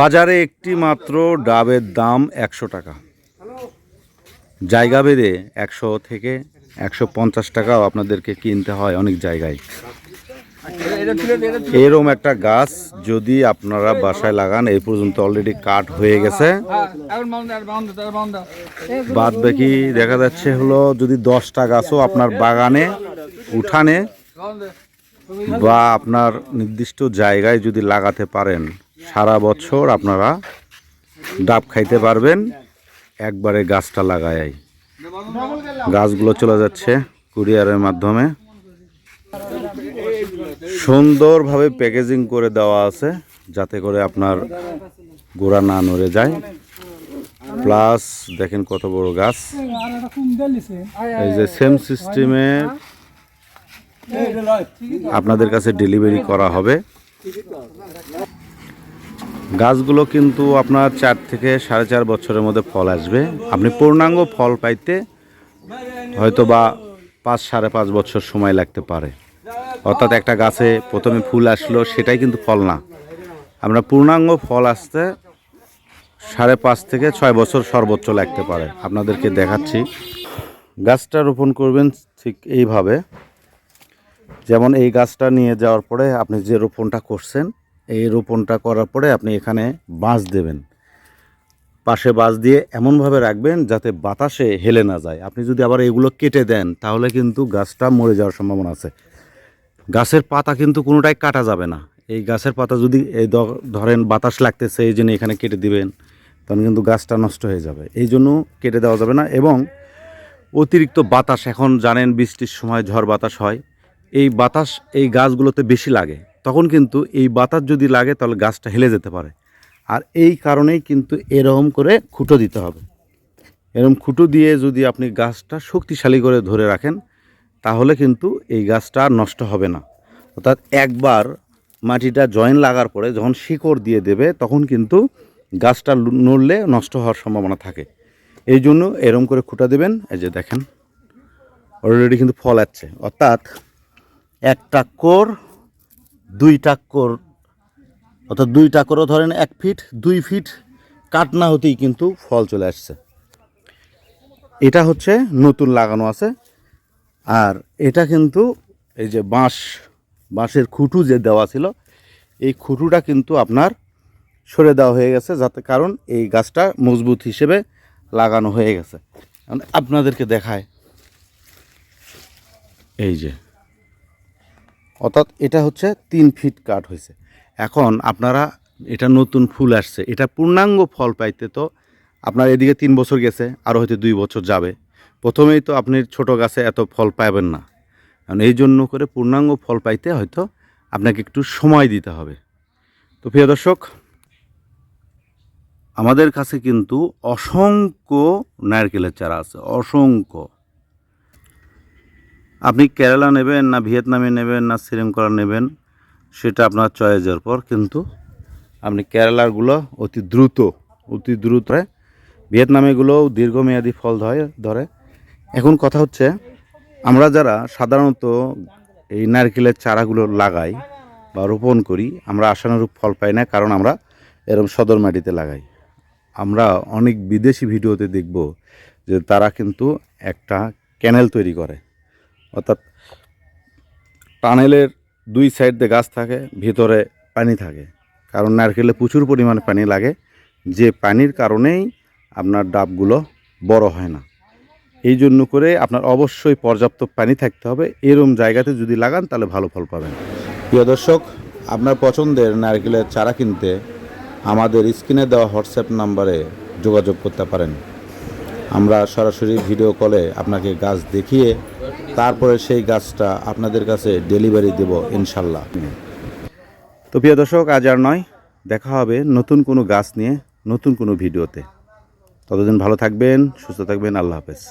বাজারে একটি মাত্র ডাবের দাম একশো টাকা। জায়গা ভেদে একশো থেকে একশো পঞ্চাশ টাকাও আপনাদেরকে কিনতে হয় অনেক জায়গায়। এরম একটা গাছ যদি আপনারা বাসায় লাগান, এই পর্যন্ত অলরেডি কাট হয়ে গেছে। বাদ বাকি দেখা যাচ্ছে হলো যদি দশটা গাছও আপনার বাগানে, উঠানে বা আপনার নির্দিষ্ট জায়গায় যদি লাগাতে পারেন, সারা বছর আপনারা ডাব খাইতে পারবেন। একবারে গাছটা লাগাই গাছগুলো চলে যাচ্ছে কুরিয়ারের মাধ্যমে। সুন্দরভাবে প্যাকেজিং করে দেওয়া আছে, যাতে করে আপনার গোড়া না নড়ে যায়। প্লাস দেখেন কত বড় গাছ। এই যে সেম সিস্টেমে আপনাদের কাছে ডেলিভারি করা হবে। গাছগুলো কিন্তু আপনার চার থেকে সাড়ে চার বছরের মধ্যে ফল আসবে। আপনি পূর্ণাঙ্গ ফল পাইতে হয়তো বা পাঁচ সাড়ে পাঁচ বছর সময় লাগতে পারে। অর্থাৎ একটা গাছে প্রথমে ফুল আসলো, সেটাই কিন্তু ফল না। আমরা পূর্ণাঙ্গ ফল আসতে সাড়ে পাঁচ থেকে ছয় বছর সর্বোচ্চ লাগতে পারে। আপনাদেরকে দেখাচ্ছি। গাছটা রোপণ করবেন ঠিক এইভাবে। যেমন এই গাছটা নিয়ে যাওয়ার পরে আপনি যে রোপণটা করছেন, এই রোপণটা করার পরে আপনি এখানে বাঁশ দেবেন। পাশে বাঁশ দিয়ে এমনভাবে রাখবেন যাতে বাতাসে হেলে না যায়। আপনি যদি আবার এগুলো কেটে দেন, তাহলে কিন্তু গাছটা মরে যাওয়ার সম্ভাবনা আছে। গাছের পাতা কিন্তু কোনোটাই কাটা যাবে না। এই গাছের পাতা যদি এই ধরেন বাতাস লাগতেছে, এই জন্য এখানে কেটে দিবেন, তখন কিন্তু গাছটা নষ্ট হয়ে যাবে। এই জন্য কেটে দেওয়া যাবে না। এবং অতিরিক্ত বাতাস, এখন জানেন বৃষ্টির সময় ঝড় বাতাস হয়। এই বাতাস এই গাছগুলোতে বেশি লাগে, তখন কিন্তু এই বাতাস যদি লাগে তাহলে গাছটা হেলে যেতে পারে। আর এই কারণেই কিন্তু এরকম করে খুঁটো দিতে হবে। এরকম খুঁটো দিয়ে যদি আপনি গাছটা শক্তিশালী করে ধরে রাখেন, তাহলে কিন্তু এই গাছটা নষ্ট হবে না। অর্থাৎ একবার মাটিটা জয়েন লাগার পরে যখন শিকড় দিয়ে দেবে, তখন কিন্তু গাছটা নড়লে নষ্ট হওয়ার সম্ভাবনা থাকে। এই জন্য এরম করে খুঁটা দেবেন, এই যে দেখেন অলরেডি কিন্তু ফল আছে। অর্থাৎ এক টাক্কর দুই টাক্কর অর্থাৎ দুই টাক্করও ধরেন এক ফিট, দুই ফিট কাট না হতেই কিন্তু ফল চলে আসছে। এটা হচ্ছে নতুন লাগানো আছে। আর এটা কিন্তু এই যে বাঁশ, বাঁশের খুঁটু যে দেওয়া ছিল, এই খুঁটুটা কিন্তু আপনার সরে দেওয়া হয়ে গেছে যাতে কারণ এই গাছটা মজবুত হিসেবে লাগানো হয়ে গেছে। আপনাদেরকে দেখায়। এই যে অর্থাৎ এটা হচ্ছে তিন ফিট কাট হয়েছে। এখন আপনারা, এটা নতুন ফুল আসছে। এটা পূর্ণাঙ্গ ফল পাইতে তো আপনার এদিকে তিন বছর গেছে আরও হয়তো দুই বছর যাবে। প্রথমেই তো আপনি ছোট গাছে এত ফল পাবেন না। কারণ এই জন্য করে পূর্ণাঙ্গ ফল পাইতে হয়তো আপনাকে একটু সময় দিতে হবে। তো প্রিয় দর্শক, আমাদের কাছে কিন্তু অসংখ্য নারকেলের চারা আছে, অসংখ্য। আপনি কেরালা নেবেন না ভিয়েতনামে নেবেন না শ্রীলঙ্কা নেবেন, সেটা আপনার চয়েসের পর কিন্তু আপনি কেরালারগুলো অতি দ্রুত অতি দ্রুত ভিয়েতনামেগুলোও দীর্ঘমেয়াদী ফল ধরে ধরে। এখন কথা হচ্ছে, আমরা যারা সাধারণত এই নারকেলের চারাগুলো লাগাই বা রোপণ করি, আমরা আশানুরূপ ফল পাই না, কারণ আমরা এরকম সদর মাটিতে লাগাই। আমরা অনেক বিদেশি ভিডিওতে দেখব যে তারা কিন্তু একটা ক্যানেল তৈরি করে। অর্থাৎ টানেলের দুই সাইড দিয়ে গাছ থাকে, ভিতরে পানি থাকে। কারণ নারকেলে প্রচুর পরিমাণে পানি লাগে। যে পানির কারণেই আপনার ডাবগুলো বড় হয় না। এই জন্য করে আপনার অবশ্যই পর্যাপ্ত পানি থাকতে হবে। এরম জায়গাতে যদি লাগান, তাহলে ভালো ফল পাবেন। প্রিয় দর্শক, আপনার পছন্দের নারকেলের চারা কিনতে আমাদের স্ক্রিনে দেওয়া হোয়াটসঅ্যাপ নাম্বারে যোগাযোগ করতে পারেন। আমরা সরাসরি ভিডিও কলে আপনাকে গাছ দেখিয়ে তারপরে সেই গাছটা আপনাদের কাছে ডেলিভারি দেব ইনশাল্লাহ। তো প্রিয় দর্শক, আজ আর নয়। দেখা হবে নতুন কোনো গাছ নিয়ে, নতুন কোনো ভিডিওতে। ততদিন ভালো থাকবেন, সুস্থ থাকবেন, আল্লাহ হাফেজ।